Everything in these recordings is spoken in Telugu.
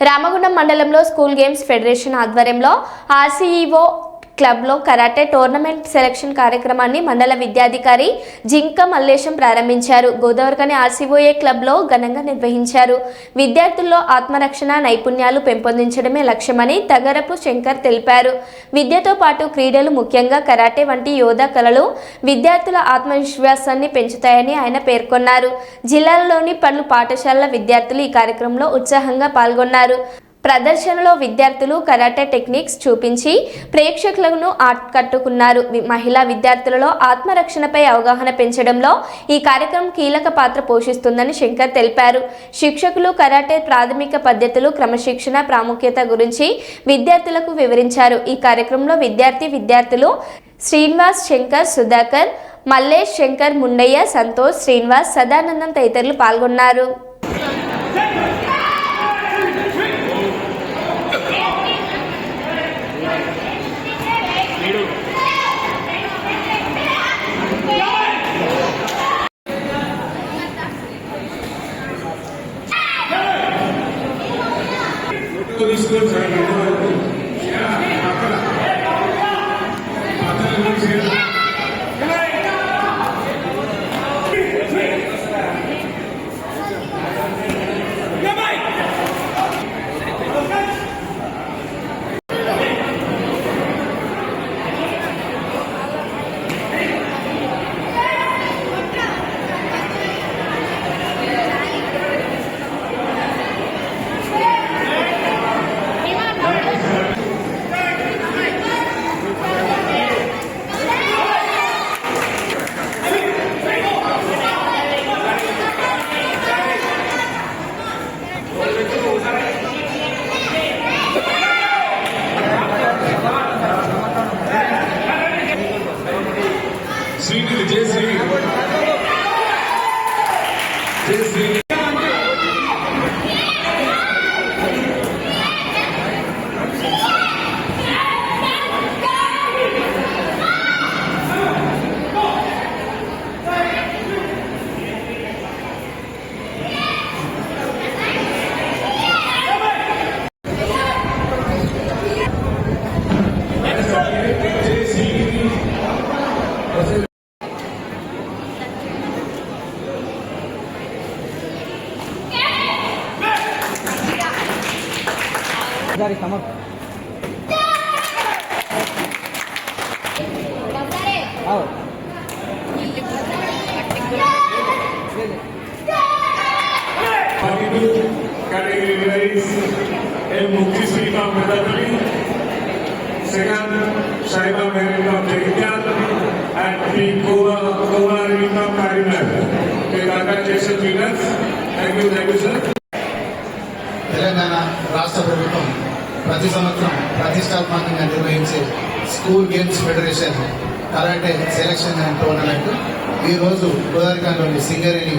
రామగుండం మండలంలో స్కూల్ గేమ్స్ ఫెడరేషన్ ఆధ్వర్యంలో ఆర్సీఈఓ క్లబ్లో కరాటే టోర్నమెంట్ సెలక్షన్ కార్యక్రమాన్ని మండల విద్యాధికారి జింక మల్లేశం ప్రారంభించారు. గోదావరికని ఆర్సీఓఏ క్లబ్లో ఘనంగా నిర్వహించారు. విద్యార్థుల్లో ఆత్మరక్షణ నైపుణ్యాలు పెంపొందించడమే లక్ష్యమని తగరపు శంకర్ తెలిపారు. విద్యతో పాటు క్రీడలు ముఖ్యంగా కరాటే వంటి యోధా కళలు విద్యార్థుల ఆత్మవిశ్వాసాన్ని పెంచుతాయని ఆయన పేర్కొన్నారు. జిల్లాలోని పలు పాఠశాలల విద్యార్థులు ఈ కార్యక్రమంలో ఉత్సాహంగా పాల్గొన్నారు. ప్రదర్శనలో విద్యార్థులు కరాటే టెక్నిక్స్ చూపించి ప్రేక్షకులను ఆకట్టుకున్నారు. మహిళా విద్యార్థులలో ఆత్మరక్షణపై అవగాహన పెంచడంలో ఈ కార్యక్రమం కీలక పాత్ర పోషిస్తుందని శంకర్ తెలిపారు. శిక్షకులు కరాటే ప్రాథమిక పద్ధతులు క్రమశిక్షణ ప్రాముఖ్యత గురించి విద్యార్థులకు వివరించారు. ఈ కార్యక్రమంలో విద్యార్థి విద్యార్థులు శ్రీనివాస్ శంకర్ సుధాకర్ మల్లేష్ శంకర్ ముండయ్య సంతోష్ శ్రీనివాస్ సదానందం తదితరులు పాల్గొన్నారు. తీసుకొని దారి సమర్ आओ Forty-two category winners M. Mukti Srika Medapalli, second Shaiba Mehrika Jagityan, and P. Kova Kova Rita Karimnagar. Okay, congratulations winners. Thank you, thank you, sir. Telangana రాష్ట్ర ప్రభుత్వం ప్రతి సంవత్సరం ప్రతిష్టాత్మకంగా నిర్వహించే school games federation karate selection and tournament. ఈ రోజు గోదావరిఖండ్లోని సింగరేణి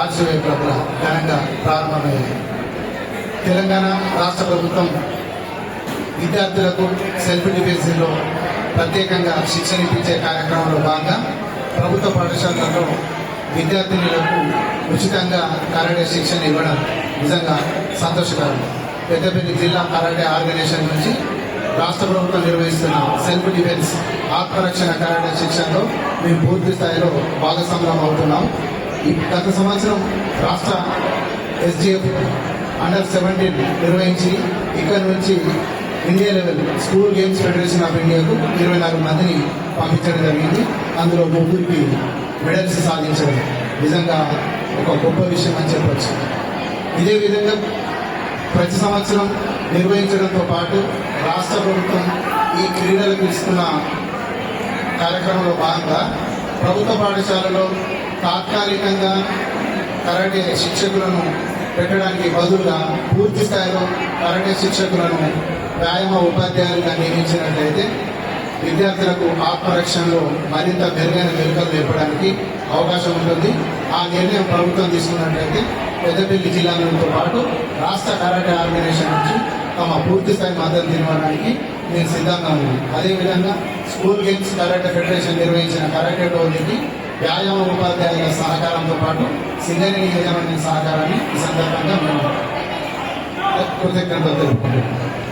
ఆర్సీవై క్లబ్ల ఘనంగా ప్రారంభమైంది. తెలంగాణ రాష్ట్ర ప్రభుత్వం విద్యార్థులకు సెల్ఫ్ డిఫెన్స్లో ప్రత్యేకంగా శిక్షణ ఇప్పించే కార్యక్రమంలో భాగంగా ప్రభుత్వ పాఠశాలల్లో విద్యార్థినులకు ఉచితంగా కరాటే శిక్షణ ఇవ్వడం నిజంగా సంతోషకరం. పెద్దపల్లి జిల్లా కరాటే ఆర్గనైజేషన్ నుంచి రాష్ట్ర ప్రభుత్వం నిర్వహిస్తున్న సెల్ఫ్ డిఫెన్స్ ఆత్మరక్షణ కరాటే శిక్షణలో మేము పూర్తి స్థాయిలో భాగస్వామ్యం అవుతున్నాం. ఈ గత సంవత్సరం రాష్ట్ర ఎస్డిఎఫ్ అండర్ సెవెంటీన్ నిర్వహించి ఇక్కడ నుంచి India level school games federation of ఇండియాకు ఇరవై నాలుగు మందిని పంపించడం జరిగింది. అందులో ముగ్గురికి మెడల్స్ సాధించడం నిజంగా ఒక గొప్ప విషయం అని చెప్పచ్చు. ఇదే విధంగా ప్రతి సంవత్సరం నిర్వహించడంతో పాటు రాష్ట్ర ప్రభుత్వం ఈ క్రీడలకు ఇస్తున్న కార్యక్రమంలో భాగంగా ప్రభుత్వ పాఠశాలలో తాత్కాలికంగా కరాటే శిక్షకులను పెట్టడానికి బదులుగా పూర్తి స్థాయిలో కరాటే శిక్షకులను వ్యాయామ ఉపాధ్యాయులుగా నియమించినట్లయితే విద్యార్థులకు ఆత్మరక్షణలో మరింత మెరుగైన మెరుగులు నేర్పడానికి అవకాశం ఉంటుంది. ఆ నిర్ణయం ప్రభుత్వం తీసుకున్నట్లయితే పెద్దపల్లి జిల్లాలతో పాటు రాష్ట్ర కరాటే ఆర్గనైజేషన్ నుంచి తమ పూర్తి స్థాయి మద్దతు ఇవ్వడానికి నేను సిద్ధంగా ఉన్నాను. అదేవిధంగా స్కూల్ గేమ్స్ కరాటే ఫెడరేషన్ నిర్వహించిన కరాటే టోర్నీకి వ్యాయామ ఉపాధ్యాయుల సహకారంతో పాటు సింగరేణి యాజమాన్య సహకారాన్ని ఈ సందర్భంగా మేము కృతజ్ఞతలు తెలుపుకుంటున్నాను